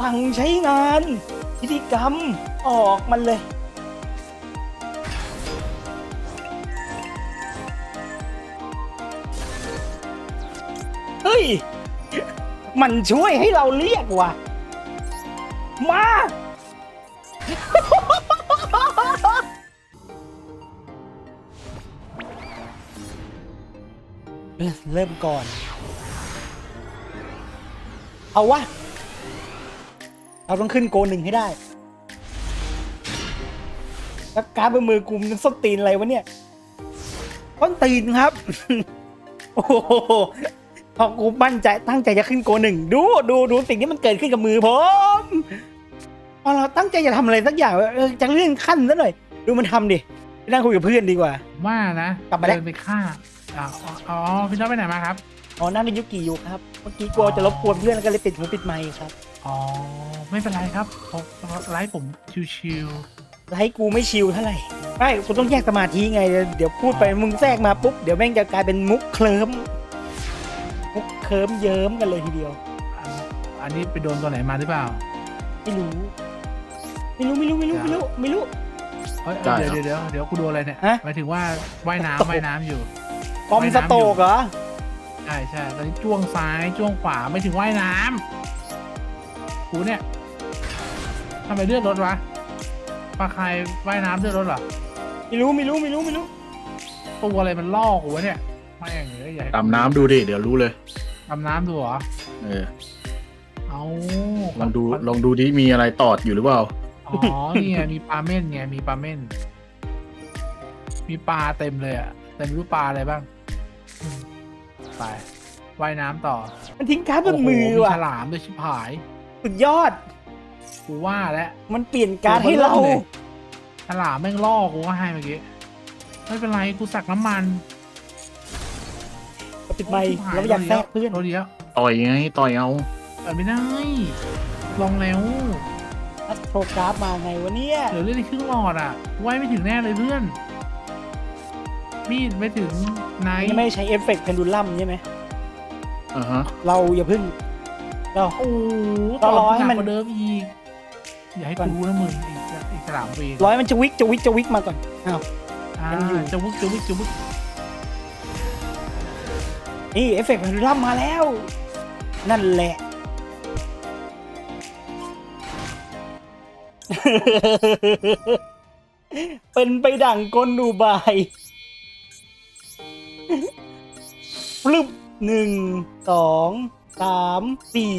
ฟังใช้งานพิธีกรรมออกมันเลย เฮ้ย มันช่วยให้เราเรียกว่ะ มา เริ่มก่อน เอาวะ เราต้องขึ้นโกหนึ่งให้ได้ แล้วการดบนมือกูมันส้นตีนอะไรวะเนี่ยส้นตีนครับ โอ้โหพอกูมั่นใจตั้งใจจะขึ้นโกหนึ่งดูดูดูสิ่งที่มันเกิดขึ้นกับมือผมพอเราตั้งใจจะทำอะไรสักอย่างเออจะเลื่อนขั้นซะหน่อย ดูมันทำดิไปนั่งคุยกับเพื่อนดีกว่า ว่านะกลับมาแล้วเดินไปฆ่าอ๋ออ๋อพี่น้องไปไหนมาครับอ๋อนั่งในยุกิอยู่ครับเมื่อกี้กลัวจะรบกวนเพื่อนก็เลยปิดหูปิดไมค์ครับ อ๋อ ไม่เป็นไรครับผมไลฟ์ผมชิวไลฟ์กูไม่ชิลเท่าไหร่ไม่กูต้องแยกสมาธิไง เดี๋ยวพูดไปมึงแทรกมาปุ๊บ เดี๋ยวแม่งจะกลายเป็นมุกเคลิ้มมุกเคลิ้มเยิ้มกันเลยทีเดียว ๆอันอันนี้ไปโดนตัวไหนมาหรือเปล่าไม่รู้ ไม่รู้ไม่รู้ไม่รู้ไม่รู้ไม่รู้เฮ้ยได้เดี๋ยวเหรอเดี๋ยวเดี๋ยวเดี๋ยวกูโดนอะไรเนี่ยฮะ หมายถึงว่าว่ายตกน้ำว่ายน้ำอยู่ ปอมว่ายสน้ำโตกเหรอ ใช่ใช่ตอนนี้จ้วงซ้ายจ้วงขวาไม่ถึงว่ายน้ำ กูเนี่ยทำไมเลือดรถวะปลาใครว่ายน้ำเลือดรถเหรอไม่รู้ไม่รู้ไม่รู้ไม่รู้ตัวอะไรมันล่อกูวะเนี่ยไม่อย่างเงี้ยอย่าให้ดำน้ำดูดิ เดี๋ยวรู้เลย ดำน้ำดูเหรอ เออ เอาลองดูลองดูดิมีอะไรตอดอยู่หรือเปล่า อ๋อนี่ไงมีปลาเม่นไงมีปลาเม่น มีปลาเต็มเลยอะแต่ไม่รู้ปลาอะไรบ้างอืมไปว่ายน้ำต่อ มันทิ้งการ์ดบนมือโโหว่ะฉลามด้วยชิบหาย สุดยอด กูว่าแล้วมันเปลี่ยนการ์ดให้เรา ฉลามแม่งล่อกูว่าให้เมื่อกี้ ไม่เป็นไรกูสักน้ำมันปิดไมค์เราไม่อยากแทรกเพื่อนโดนเดียวต่อยไงต่อยเอาเปิดไม่ได้ ลองแล้วอัสโทรกราฟมาไงวะเนี่ยเหลือเลือดในครึ่งหลอดอะ ไว้ไม่ถึงแน่เลยเพื่อน มีดไม่ถึงไนท์ยังไม่ใช้เอฟเฟกต์เพนดูลัมใช่ไหมอ่าฮะ เราอย่าเพึ่ง เรา โอ้โหต้องรอให้ต่มันกว่าเดิมอีก อย่าให้ก่อน กูนะมึงอีกอีกสามปีร้อยมันจะวิกจะวิกจะวิกมาก่อนอ้าว อ่ายังอยู่ จะวุกจะวุกจะวุกนี่เอฟเฟกต์เพนดูลัมมาแล้ว นั่นแหละ เป็นไปดั่งกลดูบายปลึบหนึ่งสอง สามสี่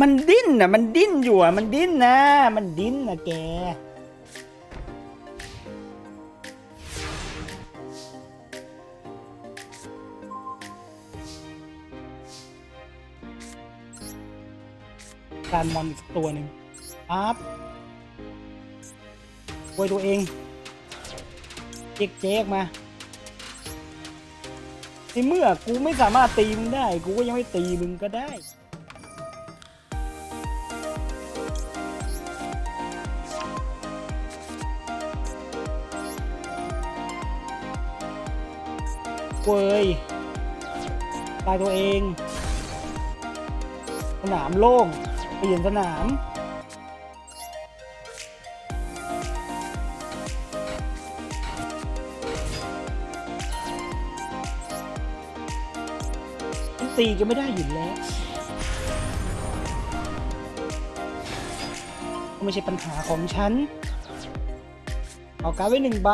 มันดิ้นอะมันดิ้นอยู่อะ มันดิ้นนะ มันดิ้นนะแก การมอนอีกตัวหนึ่งครับ โวยตัวเองเจ๊กเจ๊กมาในเมื่อกูไม่สามารถตีมึงได้ กูก็ยังไม่ตีมึงก็ได้เว้ยตายตัวเอง สนามโล่ง เปลี่ยนสนาม ตีก็ไม่ได้อยู่แล้ว ไม่ใช่ปัญหาของฉัน เอาการดไว้หนึ่งใบ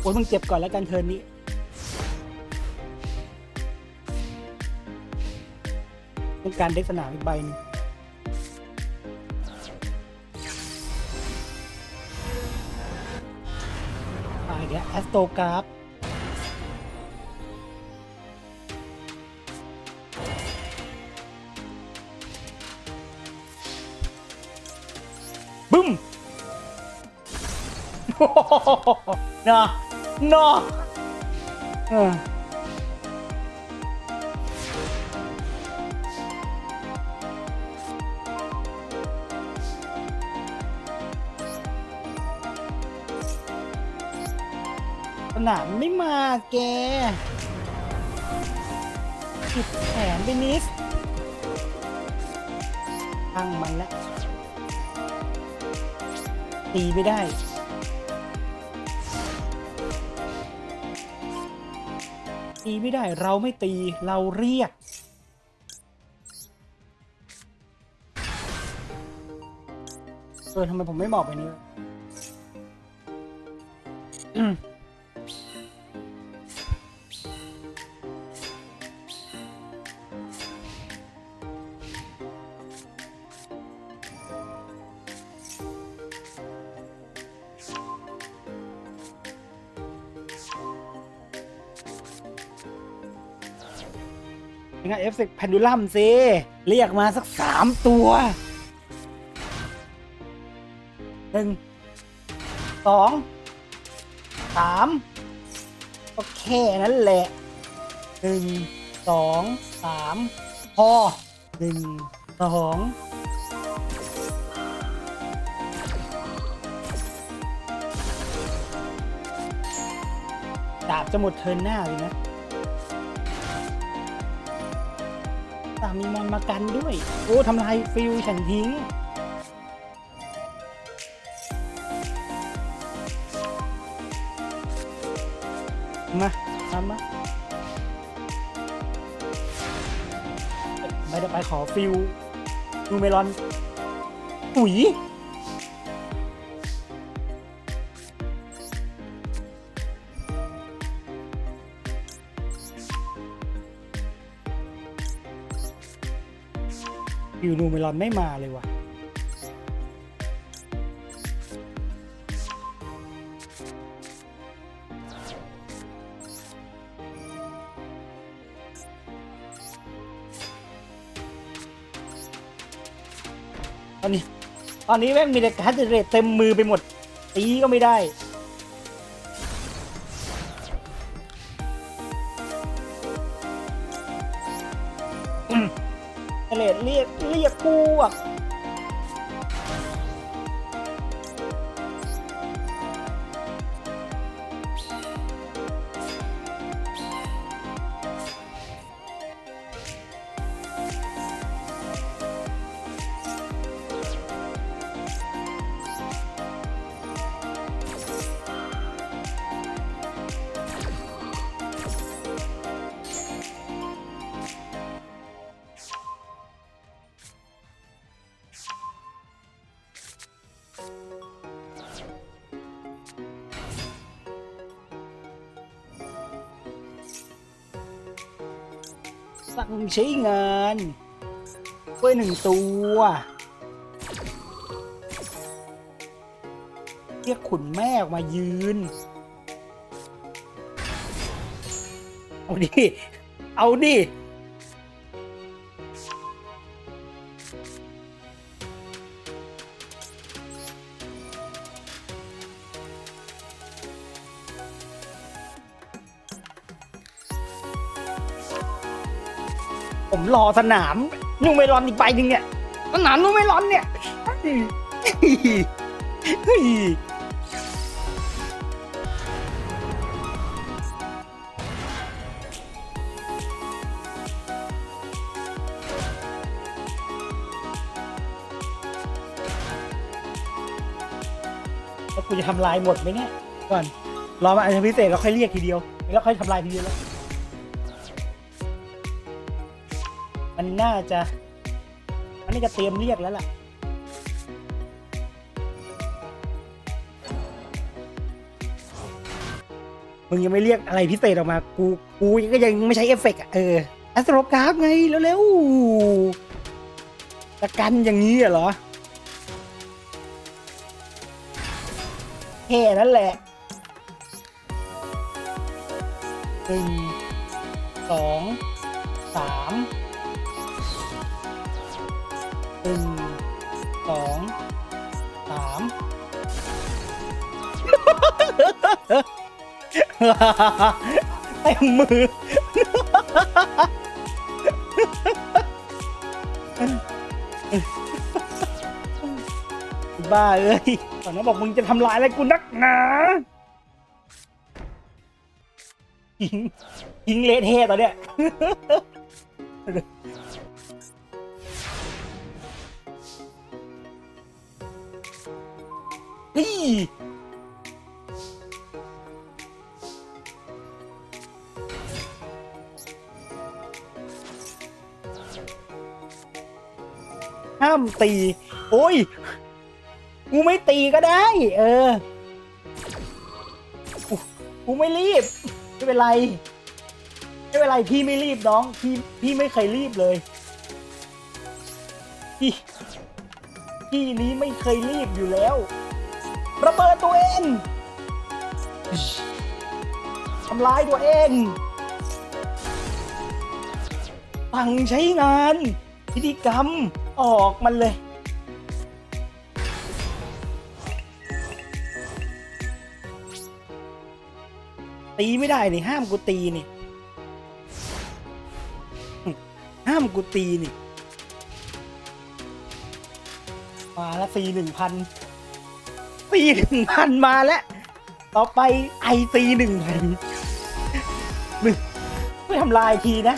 โอ้ยมึงเจ็บก่อนแล้วกันเทิร์นนี้ ต้องการเด็กสนามอีกใบหนึงตายแล้วแอสโตกราฟ น่ะน่ะเออสนามไม่มาแกผิดแผนไปนิดตั้งมันแล้วตีไม่ได้ ตีไม่ได้เราไม่ตีเราเรียก เออทำไมผมไม่บอกไปนี้ งไงเอฟเฟกต์แพนดูลัมสิเรียกมาสักสามตัวหนึ่งสองสามก็แค่นั้นแหละหนึ่งสองสามพอหนึ่งสองดาบจะหมดเทินหน้าเลยนะ สามีมอนมากันด้วย โอ้ทำลายฟิวฉันทิ้ง มาทำมาไม่ได้ไปขอฟิวดูเมลอนปุ๋ย ฟิวนูเมลอนไม่มาเลยว่ะตอนนี้ ตอนนี้แม่งมีแต่การ์ดเจเนเรตเต็มมือไปหมดตีก็ไม่ได้ เจเนเรตเรียกเรียกพวก สั่งใช้งานกล้วยหนึ่งตัวเรียกขุนแม่ออกมายืน เอาดิ เอาดิ ผมรอสนามนูเมลอนอีกใบหนึ่งเนี่ยสนามนูเมลอนเนี่ยเฮ้ยเฮ้ยแล้วกูจะทำลายหมดไหมเนี่ยก่อนรอมาอันพิเศษแล้วค่อยเรียกทีเดียว แล้วค่อยทำลายทีเดียวแล้ว น่าจะมันน่าจะเตรียมเรียกแล้วล่ะ มึงยังไม่เรียกอะไรพิเศษออกมา กู กูก็ยังไม่ใช้เอฟเฟกต์อะ เออแอสโตรกราฟไง เร็วๆตะกันอย่างนี้เหรอแค่นั้นแหละหนึ่งสองสาม หนึ่งสองสามเต็มมือ บ้าเอ้ยตอนนั้นบอกมึงจะทำลายอะไรกูนักหนายิงยิงเละเทตอนเนี้ย ฮ้ยห้ามตี โอ้ย กูไม่ตีก็ได้ เออ กูไม่รีบ ไม่เป็นไร ไม่เป็นไร พี่ไม่รีบน้อง พี่ พี่ไม่เคยรีบเลย พี่ พี่นี้ไม่เคยรีบอยู่แล้ว ระเบิดตัวเองทำลายตัวเองตั้งใช้งาน พิธีกรรมออกมันเลย ตีไม่ได้นี่ ห้ามกูตีนี่ ห้ามกูตีนี่ มาล้วตีหนึ่งพัน ตีหนึ่งพันมาแล้ว ต่อไปไอตีหนึ่งพันมึงไม่ทำลายทีนะ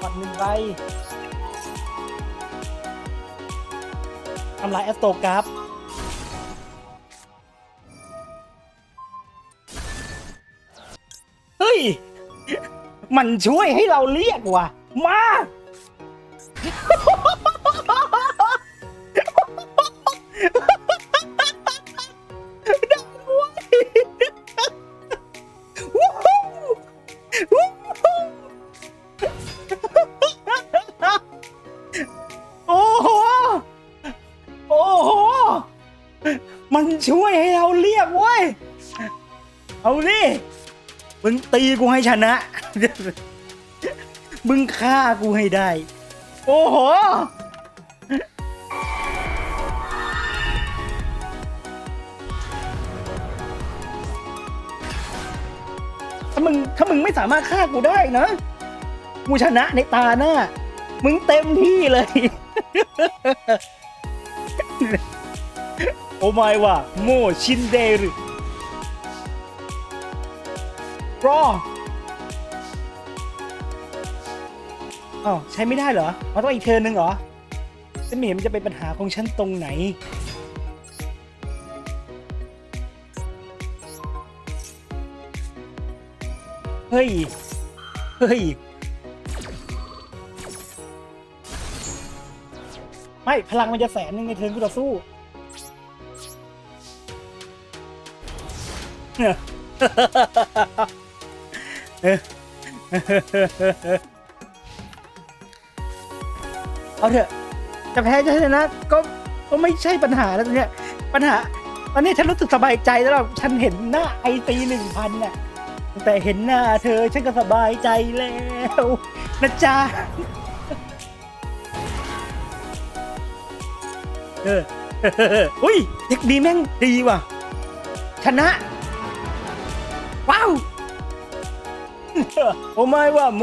ปัดหนึ่งใบทำลายแอสโตกราฟ ย มันช่วยให้เราเรียกว่ะ มาได้ด้ยวู้ฮู้วู้ฮู้โอ้โห โอ้โห มันช่วยให้เราเรียกเว้ย เอาดิ มึงตีกูให้ชนะ มึงฆ่ากูให้ได้ โอ้โห ถ้ามึงถ้ามึงไม่สามารถฆ่ากูได้นะ กูชนะในตาหน้า มึงเต็มที่เลย โอไม่ว่าโมชินเดรุ รออ้าวใช้ไม่ได้เหรอ มันต้องอีกเทิร์นหนึ่งเหรอฉันไม่เห็นมันจะเป็นปัญหาของฉันตรงไหน เฮ้ย เฮ้ย ไม่ พลังมันจะแสนหนึ่งในเทิร์นกูต่อสู้เเอาเถอะจะแพ้จะชนะก็ก็ไม่ใช่ปัญหาแล้วตอนเนี้ยปัญหาตอนนี้ฉันรู้สึกสบายใจแล้วฉันเห็นหน้าไอตีหนึ่งพันน่ะแต่เห็นหน้าเธอฉันก็สบายใจแล้วนะจ๊ะเอออุ้ยเด็กดีแม่งดีว่ะ ชนะ ว้าวโอไม่ว่าโม